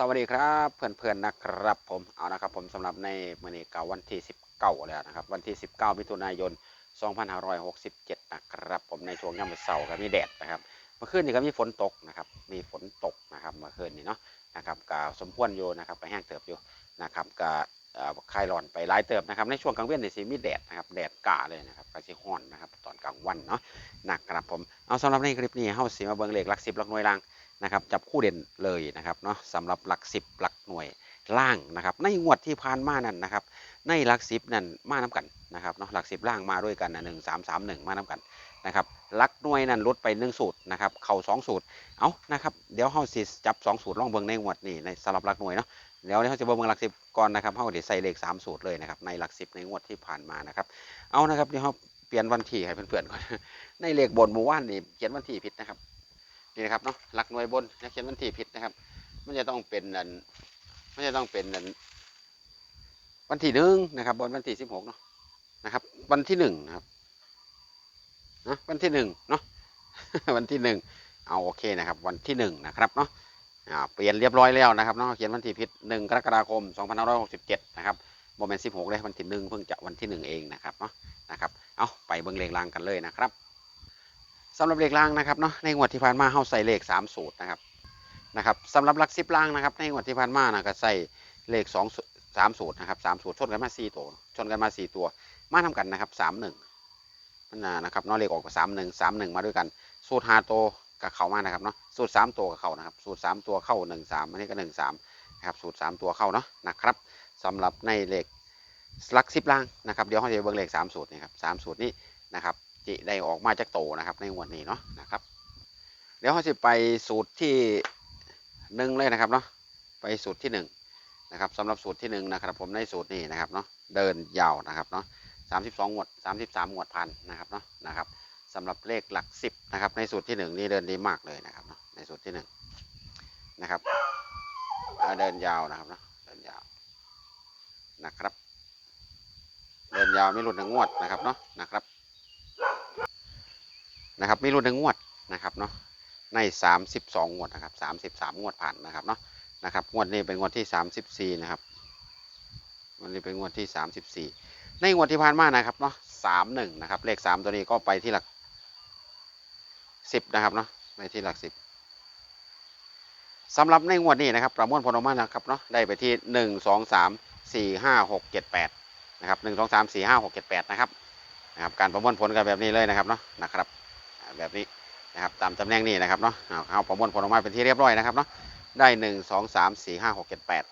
สวัสดีครับเพื่อนๆนะครับผมเอานะครับผมสำหรับในมื้อนี้เก่าวันที่ 19 แล้วนะครับวันที่ 19มิถุนายน 2567 นะครับผมในช่วงยามมื้อเช้าครับมีแดดนะครับเมื่อคืนนี้ก็มีฝนตกนะครับมีฝนตกนะครับเมื่อคืนนี้เนาะนะครับก็สมควรอยู่นะครับก็แห้งเติบอยู่นะครับก่อคลายร้อนไปหลายเติบนะครับในช่วงกลางเว้นในสิมีแดดนะครับแดดก่าเลยนะครับก็สิร้อนนะครับตอนกลางวันเนาะนะครับผมเอาสำหรับในคลิปนี้เฮาสิมาเบิ่งเลขหลัก10หลักหน่วยล่าง นะครับจับคู่เด่นเลยนะครับเนาะสำหรับหลักสิบหลักหน่วยล่างนะครับ ในงวดที่ผ่านมานั่นนะครับ ในหลักสิบนั่นมาน้ากันนะครับเนาะหลักสิบล่างมาด้วยกันนะหนึ่งสามสามหนึ่งมาน้ากันนะครับหลักหน่วยนั่นลดไปหนึ่งสูตรนะครับเข่าสองสูตรเอานะครับเดี๋ยวเฮาสิจับสองสูตรล่องเบิ่งในงวดนี้ในสำหรับหลักหน่วยเนาะเดี๋ยวเขาจะเบิ่งหลักสิบก่อนนะครับเฮาเดี๋ยวใส่เลขสามสูตรเลยนะครับในหลักสิบในงวดที่ผ่านมานะครับ เอานะครับเดี๋ยวเราเปลี่ยนวันที่ให้เพื่อนๆก่อนในเลขบนหมู่ว่านนี่เขียนวันที่ผิดนะครับ นี่นะครับเนาะหลักหน่วยบนนะเขียนวันที่ผิดนะครับ มันจะต้องเป็นนันมันจะต้องเป็นนันวันที่หนึ่งนะครับบนวันที่สิบหกเนาะนะครับ วันที่หนึ่งนะครับนะวันที่หนึ่งเนาะวันที่หนึ่งเอาโอเคนะครับ วันที่หนึ่งนะครับเนาะอ่าเปลี่ยนเรียบร้อยแล้วนะครับเนาะเขียนวันที่ผิดหนึ่งกรกฎาคมสองพันห้าร้อยหกสิบเจ็ดนะครับโมเมนต์สิบหกเลยวันที่หนึ่งเพิ่งจะวันที่หนึ่งเองนะครับเนาะนะครับเอาไปเบิ่งเลขรางกันเลยนะครับ สำหรับเลขล่างนะครับเนาะในงวดที่ผ่านมาเฮาใส่เลขสามสูตรนะครับนะครับสำหรับหลักสิบล่างนะครับ ในงวดที่ผ่านมานะก็ใส่เลขสองสามสูตรนะครับสามสูตรชนกันมาสี่ตัวชนกันมาสี่ตัว มาทำกันนะครับสามหนึ่งมันนะนะครับเนาะเลขออกสามหนึ่งสามหนึ่งมาด้วยกัน สูตรห้าตัวกับเขามานะครับเนาะสูตรสามตัวกับเขานะครับ สูตรสามตัวเข้าหนึ่งสามอันนี้ก็หนึ่งสามนะครับสูตรสามตัวเข้าเนาะนะครับสำหรับในเลขลักสิบล่างนะครับเดี๋ยวเขาจะเบิ่งเลขสามสูตรนี่ครับสามสูตรนี้นะครับ จิได้ออกมาจากโตนะครับ ในวดนี้เนาะนะครับ เดี๋ยวเขาจะไปสูตรที่หนึ่งเลยนะครับเนาะไปสูตรที่หนึ่งนะครับสำหรับสูตรที่หนึ่งนะครับ ผมในสูตรนี้นะครับเนาะเดินยาวนะครับเนาะสามสิบสองงวดสามสิบสามงวดพันนะครับเนาะนะครับสำหรับเลขหลักสิบนะครับ ในสูตรที่หนึ่งนี่เดินดีมากเลยนะครับเนาะในสูตรที่หนึ่งนะครับเดินยาวนะครับเนาะเดินยาวนะครับ เดินยาวไม่หลุดหนึ่งงวดนะครับเนาะนะครับ นะครับมีรุ่นหนึ่งวดนะครับเนาะใน 32 งวดนะครับ33 งวดผ่านนะครับเนาะนะครับงวดนี้เป็นงวดที่ 34 นะครับวันนี้เป็นงวดที่ 34 ในงวดที่ผ่านมานะครับเนาะ31 นะครับ เลข 3 ตัวนี้ก็ไปที่หลัก 10 นะครับเนาะไปที่หลัก 10สำหรับในงวดนี้นะครับประมวลผลออกมานะครับเนาะได้ไปที่ 1 2 3 4 5 6 7 8นะครับ1 2 3 4 5 6 7 8นะครับนะครับการประมวลผลกันแบบนี้เลยนะครับเนาะนะครับ นะครับตามตำแหน่งนี้นะครับเนาะเอาเอาประมวลผลออกมาเป็นที่เรียบร้อยนะครับเนาะได้หนึ่งสองสามสี่ห้าหกเจ็ดแปด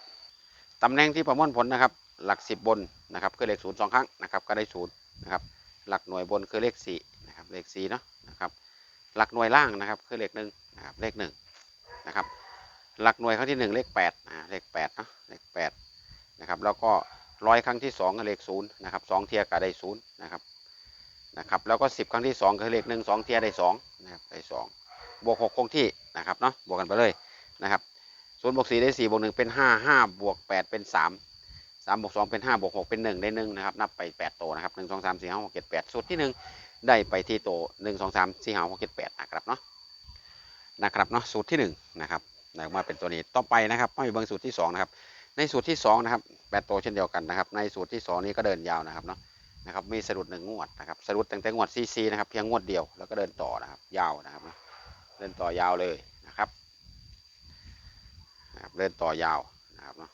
ตำแหน่งที่ประมวลผลนะครับหลักสิบบนนะครับคือเลขศูนย์สองครั้งนะครับก็ได้ศูนย์นะครับหลักหน่วยบนคือเลขสี่นะครับเลขสี่เนาะนะครับหลักหน่วยล่างนะครับคือเลขหนึ่งนะครับเลขหนึ่งนะครับหลักหน่วยครั้งที่หนึ่งเลขแปดอ่าเลขแปดเนาะเลขแปดนะครับแล้วก็ร้อยครั้งที่สองเลขศูนย์นะครับสองเทียก็ได้ศูนย์นะครับ นะครับแล้วก็สิบครั้งที่สองคือเลขหนึ่งสองเทียได้สองนะครับได้สองบวกหกคงที่นะครับเนาะบวกกันไปเลยนะครับศูนย์บวกสี่ได้สี่บวกหนึ่งเป็นห้าห้าบวกแปดเป็นสามสามบวกสองเป็นห้าบวกหกเป็นหนึ่งได้หนึ่งนะครับนับไปแปดโตวนะครับหนึ่งสองสามสี่ห้าหกเจ็ดแปดสูตรที่หนึ่งได้ไปที่โตหนึ่งสองสามสี่ห้าหกเจ็ดแปดนะครับเนาะนะครับเนาะสูตรที่หนึ่งนะครับได้ออกมาเป็นตัวนี้ต่อไปนะครับมาเบิ่งสูตรที่สองนะครับในสูตรที่สองนะครับแปดโตวเช่นเดียวกันนะครับในสูตรที่สองนี้ก็เดินยาวนะครับเนาะ นะครับมีสะดุดหนึ่งงวดนะครับสะดุดตั้งแต่งวดซีซีนะครับเพียงงวดเดียวแล้วก็เดินต่อนะครับ ยาวนะครับ เดินต่อยาวเลยนะครับนะครับเดินต่อยาวนะครับเนาะ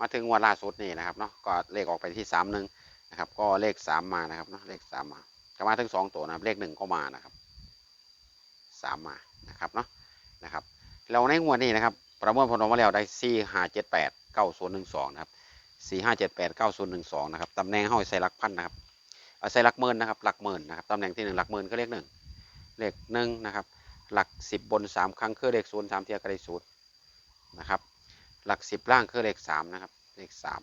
มาถึงงวดล่าสุดนี่นะครับเนาะก็เลขออกไปที่สามหนึ่งนะครับ ก็เลขสามมานะครับเนาะเลขสามมาก็มาถึงสองตัวนะครับเลขหนึ่งก็มานะครับสามมานะครับเนาะนะครับเราในงวดนี้นะครับ ประมวลผลออกมาแล้วได้สี่ห้าเจ็ดแปดเก้าศูนย์หนึ่งสองนะครับ สี่ห้าเจ็ดแปดเก้าศูนย์หนึ่งสองนะครับตำแหน่งห้อยใส่หลักพันนะครับใส่หลักหมื่นนะครับหลักหมื่นนะครับตำแหน่งที่หนึ่งหลักหมื่นก็เลขหนึ่งเลขหนึ่งนะครับหลักสิบบนสามครั้งคือเลขศูนย์สามเทียก็เลขศูนย์นะครับหลักสิบล่างคือเลขสามนะครับเลขสาม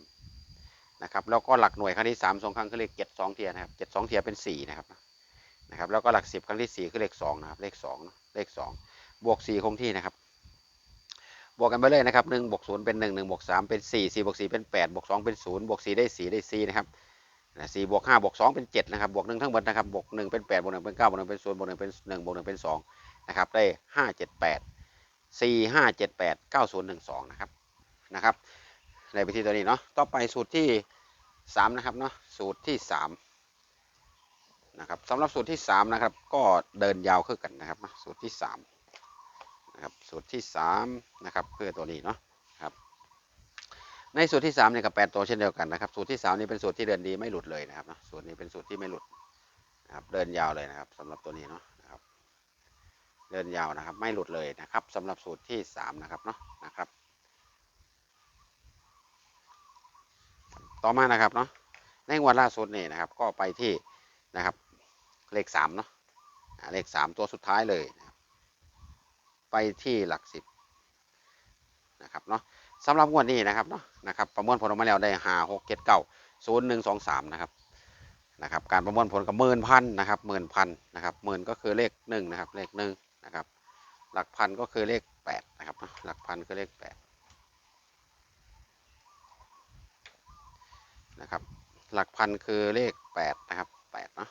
นะครับแล้วก็หลักหน่วยครั้งที่สามสองครั้งคือเลขเจ็ดสองเทียนะครับเจ็ดสองเทียเป็นสี่นะครับนะครับแล้วก็หลักสิบครั้งที่สี่คือเลขสองนะครับเลขสองเลขสองบวกสี่คงที่นะครับ บวกกันไปเลยนะครับหนึ่งบวกศูนย์เป็นหนึ่งหนึ่งบวกสามเป็นสี่สี่บวกสี่เป็นแปดบวกสองเป็นศูนย์บวกสี่ได้สี่ได้สี่นะครับสี่บวกห้าบวกสองเป็นเจ็ดนะครับบวกหนึ่งทั้งหมดนะครับบวกหนึ่งเป็นแปดบวกหนึ่งเป็นเก้าบวกหนึ่งเป็นศูนย์บวกหนึ่งเป็นหนึ่งบวกหนึ่งเป็นสองนะครับได้ห้าเจ็ดแปดสี่ห้าเจ็ดแปดเก้าศูนย์หนึ่งสองนะครับนะครับในไปที่ตัวนี้เนาะต่อไปสูตรที่สามนะครับเนาะสูตรที่สามนะครับสำหรับสูตรที่สามนะครับก็เดินยาวขึ้นกันนะครับสูตรที่สาม นะครับสูตรที่สามนะครับคือตัวนี้เนาะครับในสูตรที่3เนี่ยกับ 8 ตัวเช่นเดียวกันนะครับสูตรที่3นี่เป็นสูตรที่เดินดีไม่หลุดเลยนะครับนะสูตรนี้เป็นสูตรที่ไม่หลุดนะครับเดินยาวเลยนะครับสำหรับตัวนี้เนาะนะครับเดินยาวนะครับไม่หลุดเลยนะครับสำหรับสูตรที่3นะครับเนาะนะครับ ต่อมานะครับเนาะในงวดล่าสุดนี่นะครับก็ไปที่นะครับเลข3เนาะเลข 3 ตัวสุดท้ายเลยนะ ไปที่หลักสิบนะครับเนาะสำหรับงวดนี้นะครับเนาะนะครับประมวลผลออกมาแล้วได้ห้าหกเจ็ดเก้าศูนย์หนึ่งสองสามนะครับนะครับการประมวลผลกับหมื่นพันนะครับหมื่นพันนะครับหมื่นก็คือเลขหนึ่งนะครับเลขหนึ่งนะครับหลักพันก็คือเลขแปดนะครับเนาะหลักพันคือเลขแปดนะครับหลักพันคือเลขแปดนะครับแปดเนาะ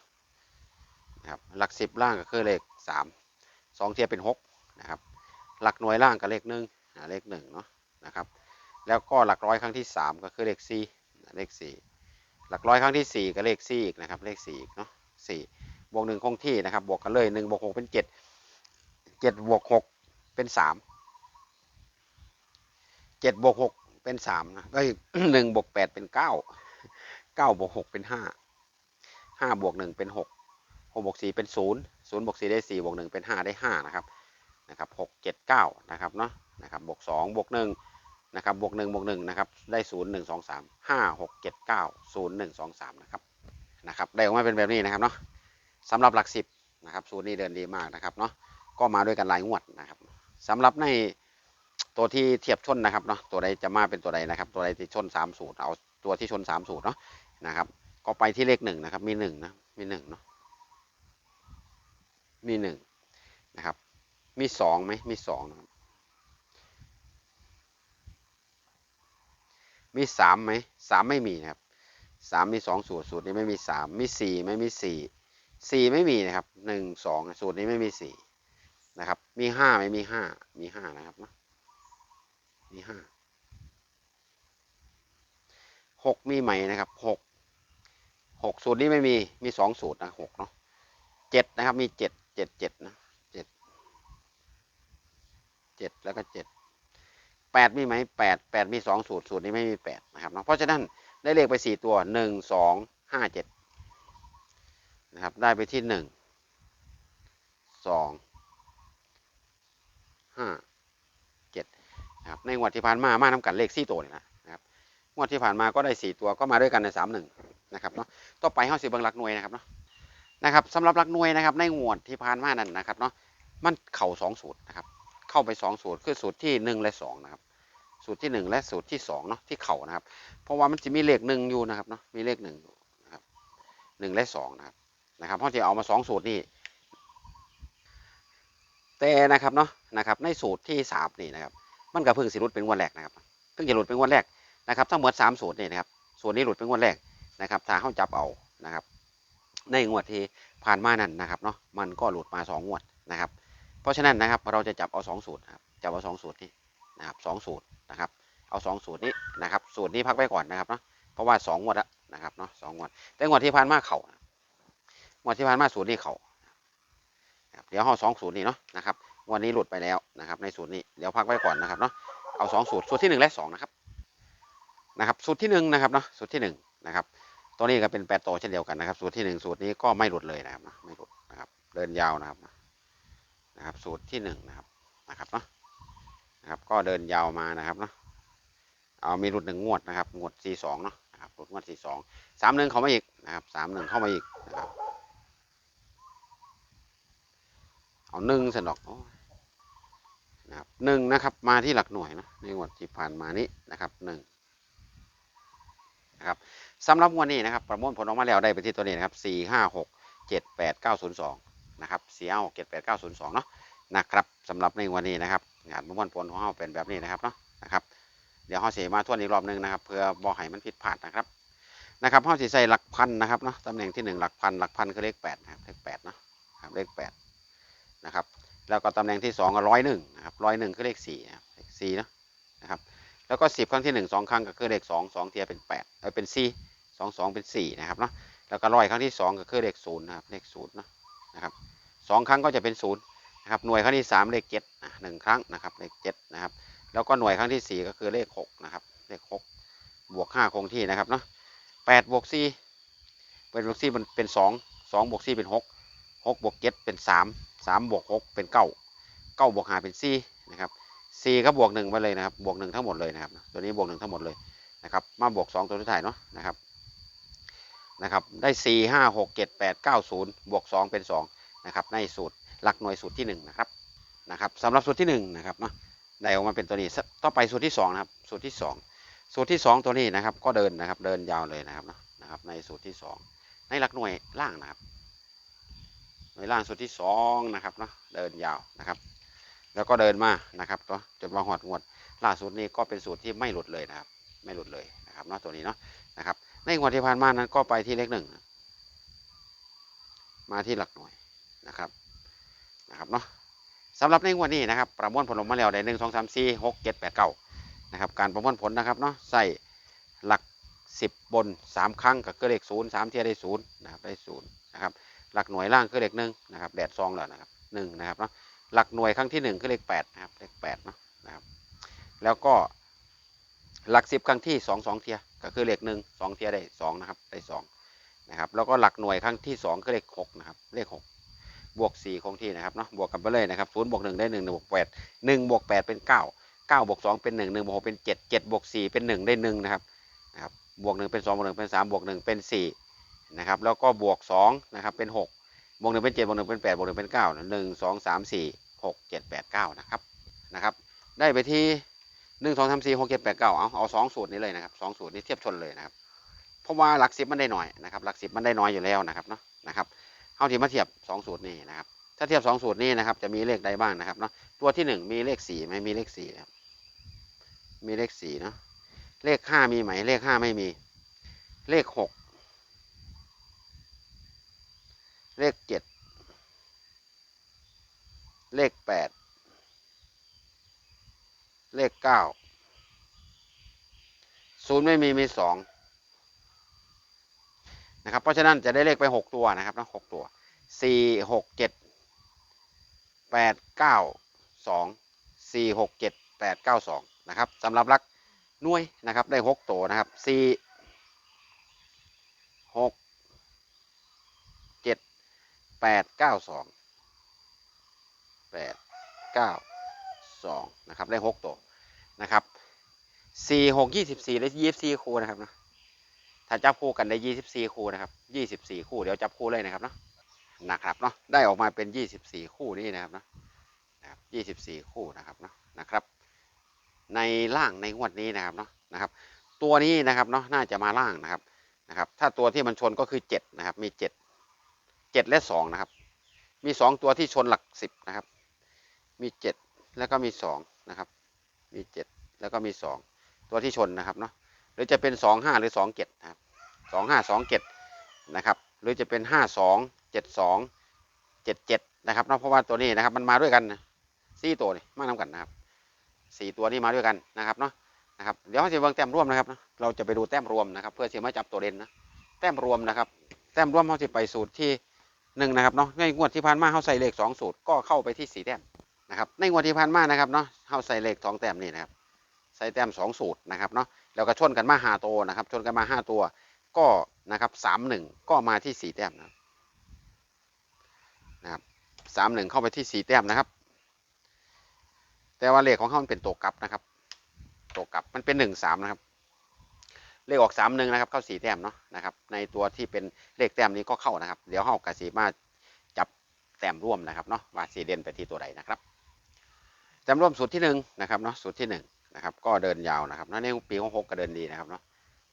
นะครับหลักสิบล่างก็คือเลขสามสองเทียบเป็นหก นะครับหลักหน่วยล่างก็เลขหนึ่งเลขหนึ่งเนาะนะครับแล้วก็หลักร้อยครั้งที่ 3 ก็คือเลข4เลข 4 หลักร้อยครั้งที่ 4 ก็เลข4อีกนะครับเลข4อีกเนาะ4บวก1คงที่นะครับบวกกันเลย1บวก6เป็น 7 7บวก6เป็น 3 7บวก6เป็น3นะก็หนึ่งบวก8เป็น 9 9บวก6เป็น 5 5บวก1เป็น 6 6บวก4เป็น 0 0บวก4ได้ 4บวก1เป็น 5 ได้5นะครับ นะครับ6 7 9นะครับเนาะนะครับบวก2บวก1นะครับบวก1บวก1นะครับได้0 1 2 3 5 6 7 9 0 1 2 3นะครับนะครับได้ออกมาเป็นแบบนี้นะครับเนาะสำหรับหลักสิบนะครับสูตรนี้เดินดีมากนะครับเนาะก็มาด้วยกันหลายงวดนะครับสำหรับในตัวที่เทียบชนนะครับเนาะตัวใดจะมาเป็นตัวใดนะครับตัวใดที่ชน3สูตรเอาตัวที่ชน3สูตรเนาะนะครับก็ไปที่เลขหนึ่งนะครับมีหนึ่งนะมีหนึ่งเนาะมีหนึ่งนะครับ มีสองไหมมีสองนะครับมีสามไหมสามไม่มีนะครับสามมีสองสูตรสูตรนี้ไม่มีสามมีสี่ไม่มีสี่สี่ไม่มีนะครับหนึ่งสองสูตรนี้ไม่มีสี่นะครับ มีห้าไม่มีห้ามีห้านะครับนะมีห้าหกมีไหมนะครับหกหกสูตรนี้ไม่มีมีสองสูตรนะหกเนาะเจ็ดนะครับมีเจ็ดเจ็ดเจ็ดนะ เจ็ดแล้วก็เจ็ดแปดมีไหมแปดแปดมีสองสูตรสูตรนี้ไม่มีแปดนะครับเนาะเพราะฉะนั้นได้เลขไปสี่ตัวหนึ่งสองห้าเจ็ดนะครับได้ไปที่หนึ่งสองห้าเจ็ดนะครับในงวดที่ผ่านมามาทำกันเลขสี่ตัวนี่นะนะครับงวดที่ผ่านมาก็ได้สี่ตัวก็มาด้วยกันในสามหนึ่งนะครับเนาะต่อไปห้าสิบเบิงหลักหน่วยนะครับเนาะนะครับสำหรับหลักหน่วยนะครับในงวดที่ผ่านมานั่นนะครับเนาะมันเข่าสองสูตรนะครับ เข้าไปสองสูตรคือสูตรที่หนึ่งและสองนะครับ สูตรที่หนึ่งและสูตรที่สองเนาะที่เข่านะครับ เพราะว่ามันจะมีเลขหนึ่งอยู่นะครับเนาะมีเลขหนึ่งนะครับหนึ่งและสองนะครับนะครับเพราะจะเอามาสองสูตรนี่แต่นะครับเนาะนะครับในสูตรที่สามนี่นะครับมันก็เพิ่งสิหลุดเป็นงวดแรกนะครับเพิ่งจะหลุดเป็นงวดแรกนะครับทั้งหมดสามสูตรนี่นะครับสูตรนี้หลุดเป็นงวดแรกนะครับถ้าเข้าจับเอานะครับ ในงวดที่ผ่านมานั่นนะครับเนาะมันก็หลุดมาสองงวดนะครับ ราะฉะนั้นนะครับเราจะจับเอาสองสูตรครับจับเอาสองสูตรนี้นะครับสองสูตรนะครับเอาสองสูตรนี้นะครับสูตรนี้พักไว้ก่อนนะครับเนาะเพราะว่าสองงวดล้วนะครับเนาะสองงวด แต่งวดที่ผ่านมาเขานะงวดที่ผ่านมาสูตรนี้เขาเดี๋ยวเอาสองสูตรนี้เนาะนะครับงวันนี้หลุดไปแล้วนะครับในสูตรนี้เดี๋ยวพักไว้ก่อนนะครับเนาะเอาสองสูตรสูตรที่หนึ่งและสองนะครับนะครับสูตรที่หนึ่งนะครับเนาะสูตรที่หนึ่งนะครับตัวนี้ก็เป็นแปดตัวเช่นเดียวกันนะครับ สูตรที่หนึ่งสูตรนี้ก็ไม่หลุดเลยนะครับไม่หลุดนะครับเดินยาวนะครับ นะครับ สูตรที่หนึ่งนะครับนะครับเนาะนะครับก็เดินยาวมานะครับเนาะเอามีหลุดหนึ่งงวดนะครับงวดสี่สองเนาะนะครับหลุดงวดสี่สองสามหนึ่งเข้ามาอีกนะครับสามหนึ่งเข้ามาอีกนะครับเอาหนึ่งสนอกโอ้ยนะครับหนึ่งนะครับมาที่หลักหน่วยเนาะในงวดที่ผ่านมานี้นะครับหนึ่งนะครับสำหรับงวดนี้นะครับ ประมวลผลออกมาแล้วได้ไปที่ตัวนี้นะครับสี่ห้าหกเจ็ดแปดเก้าศูนย์สอง นะครับเสี่ห้าหกเจ็ดแปดเก้าศูนย์สองเนาะนะครับสำหรับในวันนี้นะครับงานประมวลผลของเราเป็นแบบนี้นะครับเนาะนะครับเดี๋ยวเราเสียมาทวนอีกรอบหนึ่งนะครับเพื่อบ่ให้มันผิดพลาดนะครับนะครับเราสีใส่หลักพันนะครับเนาะตำแหน่งที่หนึ่งหลักพันหลักพันคือเลขแปดนะครับเลขแปดเนาะครับเลขแปดนะครับแล้วก็ตำแหน่งที่สองก็ร้อยหนึ่งนะครับร้อยหนึ่งคือเลขสี่นะครับเลขสี่เนาะนะครับแล้วก็สิบครั้งที่หนึ่งสองครั้งก็คือเลขสองสองเทียเป็นแปดเออเป็นสี่สองสองเป็นสี่นะครับเนาะแล้วก็ร้อยครั้งที่สองก็คือเลขศูนย์นะครับเลขศูนย์เนาะ นะครับสองครั้งก็จะเป็นศูนย์นะครับหน่วยครั้งที่สามเลขเจ็ดหนึ่งครั้งนะครับเลขเจ็ดนะครับแล้วก็หน่วยครั้งที่สี่ก็คือเลขหกนะครับเลขหกบวกห้าคงที่นะครับเนาะแปดบวกสี่เป็นบวกสี่มันเป็นสองสองบวกสี่เป็นหกหกบวกเจ็ดเป็นสามสามบวกหกเป็นเก้าเก้าบวกห้าเป็นสี่นะครับสี่ก็บวกหนึ่งมาเลยนะครับบวกหนึ่งทั้งหมดเลยนะครับตัวนี้บวกหนึ่งทั้งหมดเลยนะครับมาบวกสองตัวสุดท้ายเนาะนะครับ นะครับได้สี่ห้าหกเจ็ดแปดเก้าศูนย์บวกสองเป็นสองนะครับในสูตรหลักหน่วยสูตรที่หนึ่งนะครับนะครับสำหรับสูตรที่หนึ่งนะครับเนาะได้ออกมาเป็นตัวนี้ต่อไปสูตรที่สองนะครับสูตรที่สองสูตรที่สองตัวนี้นะครับก็เดินนะครับเดินยาวเลยนะครับเนาะนะครับในสูตรที่สองในหลักหน่วยล่างนะครับหน่วยล่างสูตรที่สองนะครับเนาะเดินยาวนะครับแล้วก็เดินมานะครับตัวจนมาหอดงวดล่าสุดนี้ก็เป็นสูตรที่ไม่หลุดเลยนะครับไม่หลุดเลยนะครับเนาะตัวนี้เนาะนะครับ ในงวดที่ผ่านมานั้นก็ไปที่เลขหนึ่งมาที่หลักหน่วยนะครับนะครับเนาะสำหรับในงวดนี้นะครับประมวลผลออกมาแล้วได้หนึ่งสองสามสี่หกเจ็ดแปดเก้านะครับการประมวลผลนะครับเนาะใส่หลักสิบบนสามครั้งก็คือเลขศูนย์สามเทียได้ศูนย์นะครับได้ศูนย์นะครับหลักหน่วยล่างคือเลขหนึ่งนะครับแดดซองแล้วนะครับหนึ่งนะครับเนาะหลักหน่วยครั้งที่หนึ่งคือเลขแปดนะครับเลขแปดเนาะนะครับแล้วก็ หลักสิบครั้งที่สองสองเทียก็คือเลขหนึ่งสองเทียได้สองนะครับได้สองนะครับแล้วก็หลักหน่วยครั้งที่สองคือเลขหกนะครับเลขหกบวกสี่คงที่นะครับเนาะบวกกันไปเลยนะครับศูนย์บวกหนึ่งได้หนึ่งหนึ่งบวกแปดหนึ่งบวกแปดเป็นเก้าเก้าบวกสองเป็นหนึ่งหนึ่งบวกหกเป็นเจ็ดเจ็ดบวกสี่เป็นหนึ่งได้หนึ่งนะครับนะครับบวกหนึ่งเป็นสองบวกหนึ่งเป็นสามบวกหนึ่งเป็นสี่นะครับแล้วก็บวกสองนะครับเป็นหกบวกหนึ่งเป็นเจ็ดบวกหนึ่งเป็นแปดบวกหนึ่งเป็นเก้าหนึ่งสองสามสี่หกเจ็ดแปดเก้านะครับนะครับได้ไปที่ หนึ่งสองสามสี่หกเจ็ดแปดเก้าเอาเอาสองสูตรนี้เลยนะครับสองสูตรนี้เทียบชนเลยนะครับ เพราะว่าหลักสิบมันได้หน่อยนะครับ หลักสิบมันได้น้อยอยู่แล้วนะครับเนาะนะครับเอาที่มาเทียบสองสูตรนี้นะครับ ถ้าเทียบสองสูตรนี้นะครับ จะมีเลขใดบ้างนะครับเนาะตัวที่หนึ่งมีเลขสี่ไหมมีเลขสี่ครับมีเลขสี่เนาะเลขห้ามีไหม เลขห้าไม่มี เลขหกเลขเจ็ดเลขแปด เลขเก้าศูนย์ไม่มีมีสองนะครับ เพราะฉะนั้นจะได้เลขไปหกตัวนะครับเนาะหกตัวสี่หกเจ็ดแปดเก้าสองสี่หกเจ็ดแปดเก้าสองนะครับสำหรับลักหน่วยนะครับได้หกตัวนะครับสี่หกเจ็ดแปดเก้าสองแปดเก้า สองนะครับได้หกตัวนะครับสี่หกยี่สิบสี่ได้ยี่สิบสี่คู่นะครับนะถ้าจับคู่กันได้ยี่สิบสี่คู่นะครับยี่สิบสี่คู่เดี๋ยวจับคู่เลยนะครับเนาะนะครับเนาะได้ออกมาเป็น 24 คู่นี่นะครับเนาะนะครับ24 คู่นะครับเนาะนะครับ ในล่างในงวดนี้นะครับเนาะนะครับ ตัวนี้นะครับเนาะน่าจะมาล่างนะครับนะครับถ้าตัวที่มันชนก็คือ7นะครับมี7 7 และ 2 นะครับ มี 2 ตัวที่ชนหลัก 10 นะครับ มี 7 แล้วก็มี2นะครับ มี 7 แล้วก็มี 2 ตัวที่ชนนะครับเนาะ หรือจะเป็น 2 5 หรือ 2 7นะครับ2 5 2 7นะครับ หรือจะเป็น 5 2 7 2 7 7นะครับเนาะ เพราะว่าตัวนี้นะครับมันมาด้วยกันสี่ตัวนี่มานำกันนะครับสี่ตัวนี้มาด้วยกันนะครับเนาะ นะครับ เดี๋ยวเราจะเบิ่งแต้มรวมนะครับเนาะเราจะไปดูแต้มรวมนะครับ เพื่อที่มาจับตัวเด่นนะ แต้มรวมนะครับ แต้มรวมเขาจะไปสูตรที่หนึ่งนะครับเนาะ ในงวดที่ผ่านมาเขาใส่เลขสองสูตรก็เข้าไปที่สี่แต้ม นะครับในงวดที่ผ่านมานะครับเนาะเขาใส่เลขสองแต้มนี่นะครับใส่แต้มสองสูตรนะครับเนาะแล้วก็ชนกันมาห้าตัวนะครับ ชนกันมาห้าตัว ก็นะครับสามหนึ่งก็มาที่สี่แต้มนะครับสามหนึ่งเข้าไปที่สี่แต้มนะครับ แต่ว่าเลขของเขามันเป็นตัวกลับนะครับตัวกลับมันเป็นหนึ่งสามนะครับเลขออกสามหนึ่งนะครับเข้าสี่แต้มเนาะนะครับในตัวที่เป็นเลขแต้มนี้ก็เข้านะครับ เดี๋ยวเข้ากระสีมาจับแต้มร่วมนะครับเนาะว่าสีเด่นไปที่ตัวใดนะครับ แต้มร่วมสูตรที่หนึ่งนะครับเนาะสูตรที่หนึ่งนะครับ ก็เดินยาวนะครับในปีหกหกก็เดินดีนะครับเนาะ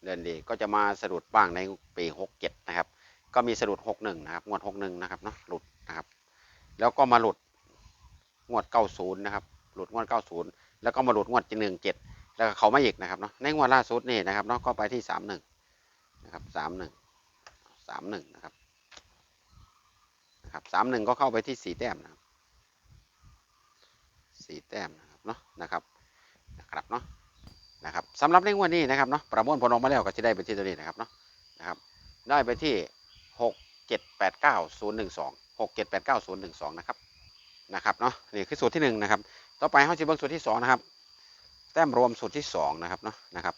เดินดีก็จะมาสะดุดบ้างในปีหกเจ็ดนะครับ ก็มีสะดุดหกหนึ่งนะครับงวดหกหนึ่งนะครับเนาะหลุดนะครับ แล้วก็มาหลุดงวดเก้าศูนย์นะครับ หลุดงวดเก้าศูนย์แล้วก็มาหลุดงวดหนึ่งเจ็ดแล้วก็เขาไมาอีกนะครับเนาะในงวดล่าสุดนี่นะครับเนาะก็ไปที่สามหนึ่งนะครับสามหนึ่งสามหนึ่งนะครับนะครับสามหนึ่งก็เข้าไปที่สี่แต้มนะครับ สี่แต้มนะครับเนาะนะครับนะครับเนาะนะครับสำหรับในงวดนี้นะครับเนาะประมวลผลออกมาแล้วก็จะได้ไปที่ตัวนี้นะครับเนาะนะครับได้ไปที่หกเจ็ดแปดเก้าศูนย์หนึ่งสองหกเจ็ดแปดเก้าศูนย์หนึ่งสองนะครับนะครับเนาะนี่คือสูตรที่หนึ่งนะครับต่อไปเขาจะเบิ่งสูตรที่สองนะครับแต้มรวมสูตรที่สองนะครับเนาะนะครับ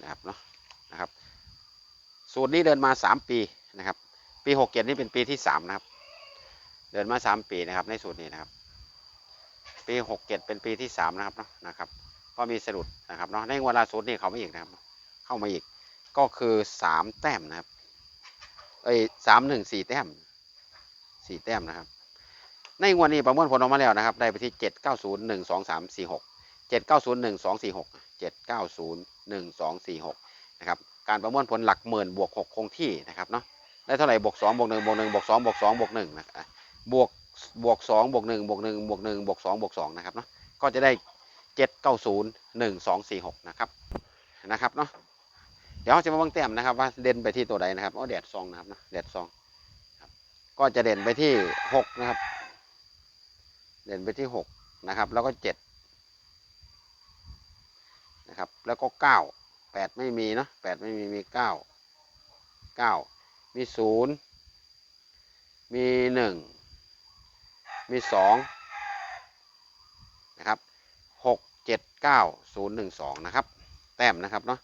นะครับเนาะนะครับสูตรนี้เดินมาสามปีนะครับปีหกเจ็ดนี่เป็นปีที่สามนะครับเดินมาสามปีนะครับในสูตรนี้นะครับ ปีหกเจ็ดเป็นปีที่สามนะครับเนาะนะครับ ก็มีสะดุดนะครับเนาะในงวดล่าสุดนี่เขาไม่อีกนะครับ เข้ามาอีกก็คือสามแต้มนะครับเอ้ยสามหนึ่งสี่แต้มสี่แต้มนะครับ ในงวดนี้ประมวลผลออกมาแล้วนะครับ ได้ไปที่เจ็ดเก้าศูนย์หนึ่งสองสามสี่หกเจ็ดเก้าศูนย์หนึ่งสองสี่หกเจ็ดเก้าศูนย์หนึ่งสองสี่หกนะครับการประมวลผลหลักหมื่นบวกหกคงที่นะครับเนาะได้เท่าไหร่บวกสองบวกหนึ่งบวกหนึ่งบวกสองบวกสองบวกหนึ่งนะบวก บวกสองบวกหนึ่งบวกหนึ่งบวกหนึ่งบวกสองบวกสองนะครับเนาะก็จะได้เจ็ดเก้าศูนย์หนึ่งสองสี่หกนะครับนะครับเนาะเดี๋ยวเราจะมาเบิ่งแต้มนะครับว่าเด่นไปที่ตัวใดนะครับเอแดดซองนะครับนะแดดซองก็จะเด่นไปที่หกนะครับ เด่นไปที่หกนะครับ แล้วก็เจ็ดนะครับ แล้วก็เก้าแปดไม่มีเนาะแปดไม่มีมีเก้าเก้ามีศูนย์มีหนึ่ง มีสองนะครับหกเจ็ดเก้าศูนย์หนึ่งสองนะครับแต้มนะครับเนาะ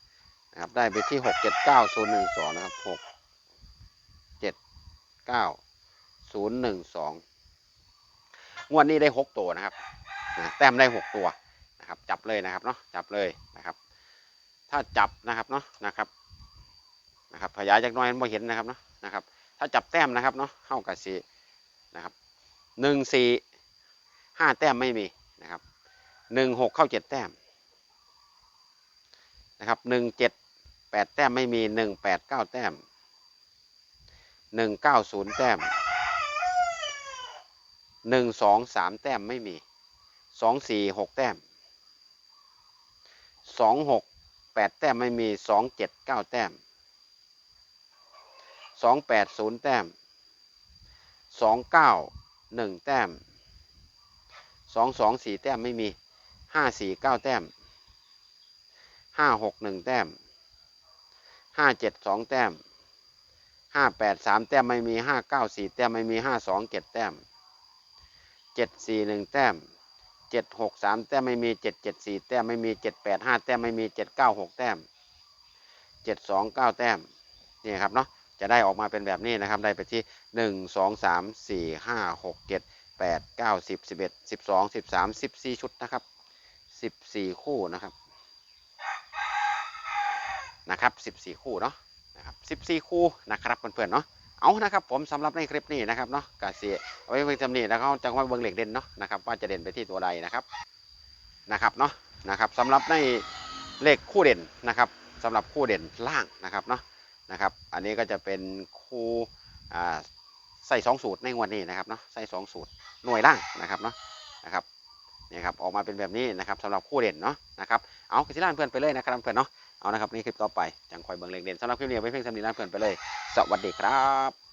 นะครับได้ไปที่หกเจ็ดเก้าศูนย์หนึ่งสองนะครับหกเจ็ดเก้าศูนย์หนึ่งสองงวดนี้ได้หกตัวนะครับนะแต้มได้หกตัวนะครับจับเลยนะครับเนาะจับเลยนะครับ ถ้าจับนะครับเนาะนะครับนะครับขยายจากน้อยมันบ่เห็นนะครับเนาะนะครับ ถ้าจับแต้มนะครับเนาะเข้ากับสีนะครับ หนึ่งสี่ห้าแต้มไม่มีนะครับหนึ่งหกเข้าเจ็ดแต้มนะครับหนึ่งเจ็ดแปดแต้มไม่มีหนึ่งแปดเก้าแต้มหนึ่งเก้าศูนย์แต้มหนึ่งสองสามแต้มไม่มีสองสี่หกแต้มสองหกแปดแต้มไม่มีสองเจ็ดเก้าแต้มสองแปดศูนย์แต้มสองเก้า หนึ่งแต้มสองสองสี่แต้มไม่มีห้าสี่เก้าแต้มห้าหกหนึ่งแต้มห้าเจ็ดสองแต้มห้าแปดสามแต้มไม่มีห้าเก้าสี่แต้มไม่มีห้าสองเจ็ดแต้มเจ็ดสี่หนึ่งแต้มเจ็ดหกสามแต้มไม่มีเจ็ดเจ็ดสี่แต้มไม่มีเจ็ดแปดห้าแต้มไม่มีเจ็ดเก้าหกแต้มเจ็ดสองเก้าแต้มนี่ครับเนาะ จะได้ออกมาเป็นแบบนี้นะครับ ได้ไปที่หนึ่งสองสามสี่ห้าหกเจ็ดแปดเก้าสิบสิบเอ็ดสิบสองสิบสามสิบสี่ชุดนะครับสิบสี่คู่นะครับ นะครับ 14 คู่เนาะนะครับ14 คู่นะครับเพื่อนๆเนาะเอานะครับผมสำหรับในคลิปนี้นะครับเนาะกาเสียเอาไว้เพิ่งทำนี่แล้วก็จังหวะเบิ้งเหล็กเด่นเนาะนะครับว่าจะเด่นไปที่ตัวใดนะครับนะครับเนาะนะครับสำหรับในเลขคู่เด่นนะครับสำหรับคู่เด่นล่างนะครับเนาะ นะครับ อันนี้ก็จะเป็นคู่ใส่สองสูตรในวันนี้นะครับเนาะใส่สองสูตรหน่วยล่างนะครับเนาะนะครับนี่ครับออกมาเป็นแบบนี้นะครับสำหรับคู่เด่นเนาะนะครับเอากระสิล่านเพื่อนไปเลยนะครับเพื่อนเนาะเอานะครับนี่คลิปต่อไปจังคอยเบิ่งเล็งเด่นสำหรับคลิปนี้ไว้เพ่งสำนีร้านเพื่อนไปเลย สวัสดีครับ